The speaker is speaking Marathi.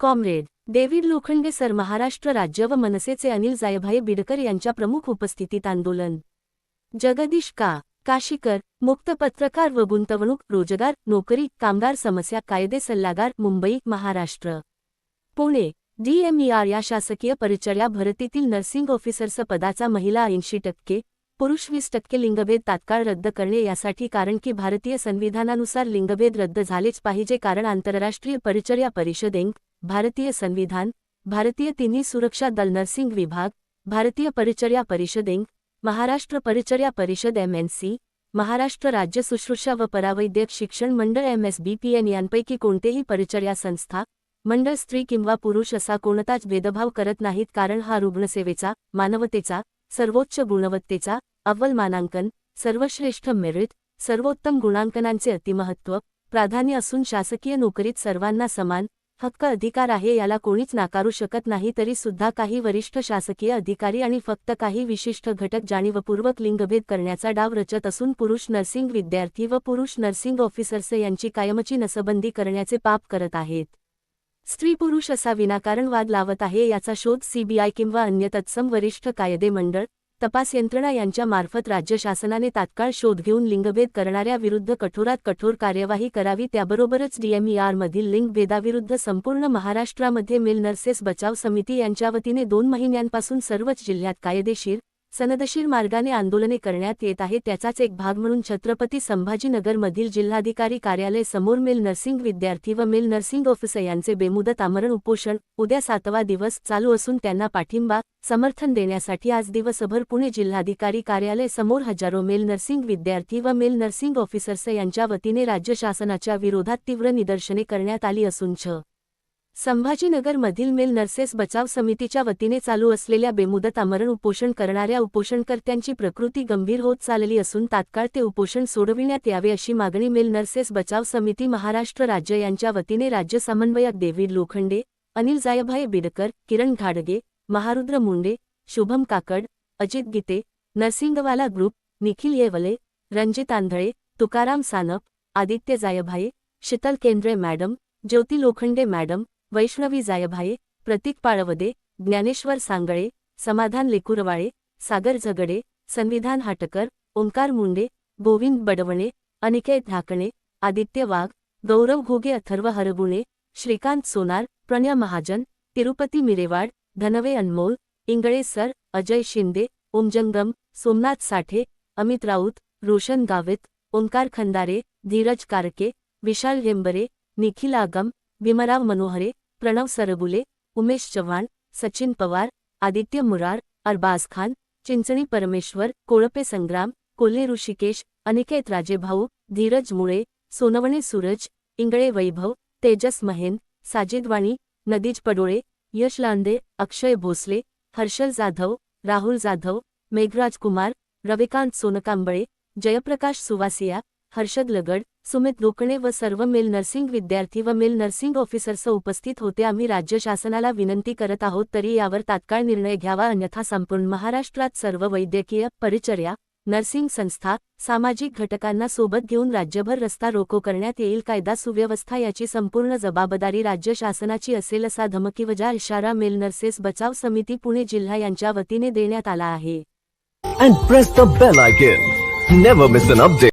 Comrade David Lokhande sir Maharashtra राज्य व मनसेचे अनिल जायभाई बिडकर यांच्या प्रमुख उपस्थितीत आंदोलन. जगदीश का काशीकर मुक्त पत्रकार व गुंतवणूक रोजगार नोकरी कामगार समस्या कायदे सल्लागार मुंबई महाराष्ट्र. पुणे डीएमईआर या शासकीय परिचर्या भरतीतील नर्सिंग ऑफिसर्स पदाचा महिला ऐंशी टक्के पुरुष वीस टक्के लिंगभेद तात्काळ रद्द करणे यासाठी कारण की भारतीय संविधानानुसार लिंगभेद रद्द झालेच पाहिजे कारण आंतरराष्ट्रीय परिचर्या परिषदेंक भारतीय संविधान भारतीय तिन्ही सुरक्षा दल नर्सिंग विभाग भारतीय परिचर्या परिषदेंग महाराष्ट्र परिचर्या परिषद एमएनसी महाराष्ट्र राज्य शुश्रूषा व परावैद्यक शिक्षण मंडळ एमएसबीपीएन यांपैकी कोणतेही परिचर्या संस्था मंडळ स्त्री किंवा पुरुष असा कोणताच भेदभाव करत नाहीत कारण हा रुग्णसेवेचा मानवतेचा सर्वोच्च गुणवत्तेचा अव्वल मानांकन सर्वश्रेष्ठ मेरिट सर्वोत्तम गुणांकनांचे अतिमहत्त्व प्राधान्य असून शासकीय नोकरीत सर्वांना समान हक्क अधिकार आहे याला कोणीच नाकारू शकत नाही तरी सुद्धा काही वरिष्ठ शासकीय अधिकारी आणि फक्त काही विशिष्ट घटक जाणीवपूर्वक लिंगभेद करण्याचा डाव रचत असून पुरुष नर्सिंग विद्यार्थी व पुरुष नर्सिंग ऑफिसर्स यांची कायमची नसबंदी करण्याचे पाप करत आहेत. स्त्री पुरुष असा विनाकारण वाद लावत आहे याचा शोध सीबीआय किंवा अन्य तत्सम वरिष्ठ कायदे मंडळ तपास यंत्रणा यांच्यामार्फत राज्य शासनाने तात्काळ शोध घेऊन लिंगभेद करणाऱ्या विरुद्ध कठोरात कठोर कार्यवाही करावी त्याबरोबरच डीएमईआरमधील लिंगभेदाविरुद्ध संपूर्ण महाराष्ट्रामध्ये मिल नर्सेस बचाव समिती यांच्या वतीने दोन महिन्यांपासून सर्वच जिल्ह्यात कायदेशीर सनदशीर मार्गाने आंदोलने करण्यात येत आहे. त्याचाच एक भाग म्हणून छत्रपती संभाजीनगरमधील जिल्हाधिकारी कार्यालय समोर मेल नर्सिंग विद्यार्थी व मेल नर्सिंग ऑफिसर यांचे बेमुदत आमरण उपोषण उद्या सातवा दिवस चालू असून त्यांना पाठिंबा समर्थन देण्यासाठी आज दिवसभर पुणे जिल्हाधिकारी कार्यालय समोर हजारो मेल नर्सिंग विद्यार्थी व मेल नर्सिंग ऑफिसर्स यांच्या वतीने राज्य शासनाच्या विरोधात तीव्र निदर्शने करण्यात आली असून छ. संभाजीनगरमधील मेल नर्सेस बचाव समितीच्या वतीने चालू असलेल्या बेमुदत आमरण उपोषण करणाऱ्या उपोषणकर्त्यांची प्रकृती गंभीर होत चालली असून तात्काळ ते उपोषण सोडविण्यात यावे अशी मागणी मेल नर्सेस बचाव समिती महाराष्ट्र राज्य यांच्या वतीने राज्य समन्वयक डेव्हिड लोखंडे अनिल जायभाई बिडकर किरण घाडगे Maharudra Munde Shubham Kakad Ajit Gite Narsingwala group Nikhil Yevle Ranjit Andhale Tukaram Sanap Aditya Jaybhai Sheetal Kendre madam Jyoti Lokhande madam Vaishnavi Jaybhaye Pratik Palvade Dnyaneshwar Sangle Samadhan Lekurwale Sagar Zagde Samvidhan Hatkar Omkar Munde Govind Badwane Aniket Dhakne Aditya Wagh Gaurav Ghoge Atharva Hargune Shrikant Sonar Pranay Mahajan Tirupati Mirewad Dhanwe Anmol Ingle sir Ajay Shinde Omjangam Somnath Sathe Amit Raut Roshan Gavit Omkar Khandare Dhiraj Karke Vishal Hembre Nikhil आगम भीमराव मनोहरे प्रणव सरगुले उमेश चव्हाण सचिन पवार आदित्य मुरार अरबाज खान चिंचणी परमेश्वर कोळपे संग्राम कोल्हे ऋषिकेश अनिकेत राजेभाऊ धीरज मुळे सोनवणे सूरज इंगळे वैभव तेजस महेन साजिद वाणी नदीज पडोळे यश लांदे अक्षय भोसले हर्षल जाधव राहुल जाधव मेघराज कुमार रविकांत सोनकांबळे जयप्रकाश सुवासिया हर्षद लगड सुमित लोकणे व सर्व मेल नर्सिंग विद्यार्थी व मेल नर्सिंग ऑफिसर्स उपस्थित होते. आम्ही राज्य शासनाला विनंती करत आहोत तरी यावर तात्काळ निर्णय घ्यावा अन्यथा संपूर्ण महाराष्ट्रात सर्व वैद्यकीय परिचर्या नर्सिंग संस्था सामाजिक घटकांना सोबत घेऊन राज्यभर रस्ता रोको करण्यात येईल. कायदा सुव्यवस्था याची संपूर्ण जबाबदारी राज्य शासनाची असेल असा धमकीवजा इशारा मेल नर्सेस बचाव समिती पुणे जिल्हा यांच्या वतीने देण्यात आला आहे.